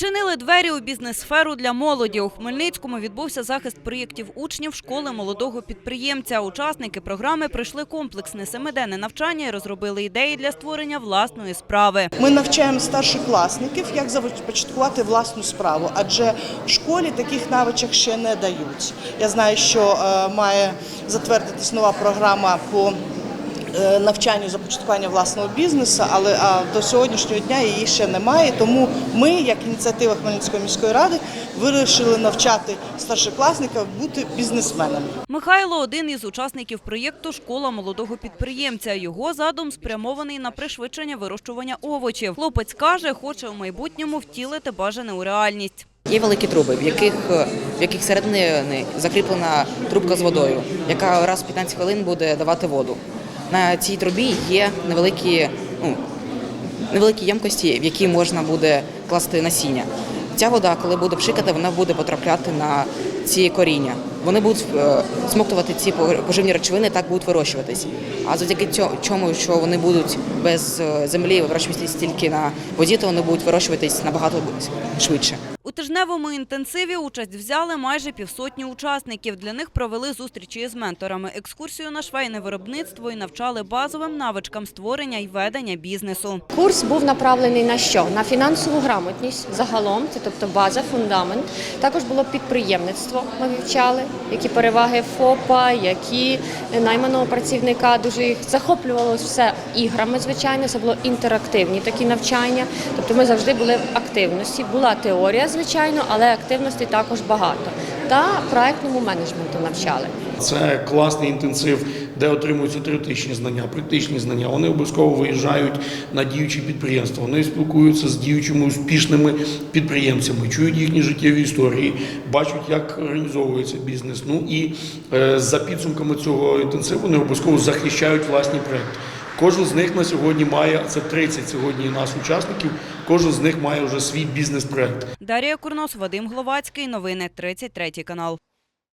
Відчинили двері у бізнес-сферу для молоді. У Хмельницькому відбувся захист проєктів учнів школи молодого підприємця. Учасники програми пройшли комплексне семиденне навчання і розробили ідеї для створення власної справи. Ми навчаємо старшокласників, як започаткувати власну справу, адже в школі таких навичок ще не дають. Я знаю, що е, має затвердитись нова програма по навчанню започаткування власного бізнесу, але а, до сьогоднішнього дня її ще немає. Тому ми, як ініціатива Хмельницької міської ради, вирішили навчати старшокласників бути бізнесменами. Михайло – один із учасників проєкту «Школа молодого підприємця». Його задум спрямований на пришвидшення вирощування овочів. Хлопець каже, хоче у майбутньому втілити бажане у реальність. Є великі труби, в яких, в яких середини закріплена трубка з водою, яка раз в 15 хвилин буде давати воду. На цій трубі є невеликі, ну, невеликі ємкості, в які можна буде класти насіння. Ця вода, коли буде пшикати, вона буде потрапляти на ці коріння. Вони будуть е, смоктувати ці поживні речовини, так будуть вирощуватись. А завдяки цьо- чому, що вони будуть без е, землі вирощуватись тільки на воді, то вони будуть вирощуватись набагато швидше. У тижневому інтенсиві участь взяли майже півсотні учасників. Для них провели зустрічі із менторами, екскурсію на швейне виробництво і навчали базовим навичкам створення і ведення бізнесу. Курс був направлений на що? На фінансову грамотність загалом, це тобто база, фундамент. Також було підприємництво. Ми вивчали, які переваги ФОПа, які найманого працівника. Дуже їх захоплювало все іграми. Звичайно, це було інтерактивні такі навчання. Тобто ми завжди були в активності. Була теорія, звичайно, але активності також багато. Та проектному менеджменту навчали. Це класний інтенсив, де отримуються теоретичні знання, практичні знання. Вони обов'язково виїжджають на діючі підприємства. Вони спілкуються з діючими успішними підприємцями, чують їхні життєві історії, бачать, як організовується бізнес. Ну і е, за підсумками цього інтенсиву вони обов'язково захищають власні проекти. Кожен з них на сьогодні має, це 30 сьогодні нас учасників, кожен з них має вже свій бізнес-проект. Дарія Курнос, Вадим Гловацький. Новини 33 канал.